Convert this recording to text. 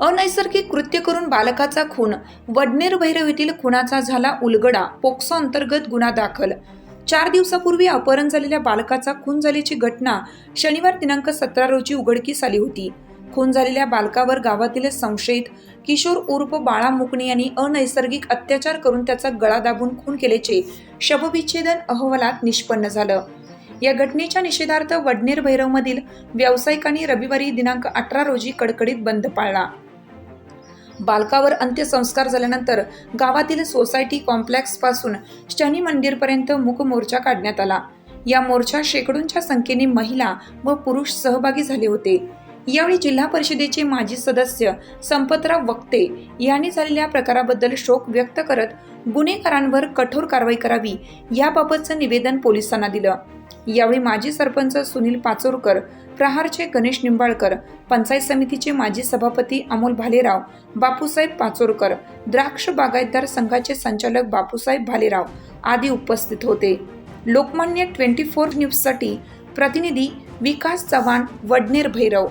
अनैसर्गिक कृत्य करून बालकाचा खून. वडनेर भैरव येथील खुनाचा झाला उलगडा. पोक्सो अंतर्गत गुन्हा दाखल. चार दिवसापूर्वी अपहरण झालेल्या बालकाचा खून झाल्याची घटना शनिवार दिनांक सतरा रोजी उघडकीस आली होती. खून झालेल्या बालकावर गावातील संशयित किशोर उर्फ बाळा मुकणे यांनी अनैसर्गिक अत्याचार करून त्याचा गळा दाबून खून केल्याचे शवविच्छेदन अहवालात निष्पन्न झालं. या घटनेच्या निषेधार्थ वडनेर भैरवमधील व्यावसायिकांनी रविवारी दिनांक अठरा रोजी कडकडीत बंद पाळला. बालकावर अंत्यसंस्कार झाल्यानंतर गावातील सोसायटी कॉम्प्लेक्सपासून शनी मंदिरपर्यंत मूक मोर्चा काढण्यात आला. या मोर्चा शेकडोंच्या संख्येने महिला व पुरुष सहभागी झाले होते. यावेळी जिल्हा परिषदेचे माजी सदस्य संपतराव वक्ते यांनी झालेल्या प्रकाराबद्दल शोक व्यक्त करत गुन्हेगारांवर कठोर कारवाई करावी याबाबतचं निवेदन पोलिसांना दिलं. यावेळी माजी सरपंच सुनील पाचोरकर प्रहारचे गणेश निंबाळकर पंचायत समितीचे माजी सभापती अमोल भालेराव बापूसाहेब पाचोरकर द्राक्ष बागायतदार संघाचे संचालक बापूसाहेब भालेराव आदी उपस्थित होते. लोकमान्य ट्वेंटी फोर न्यूजसाठी प्रतिनिधी विकास चव्हाण वडनेर भैरव.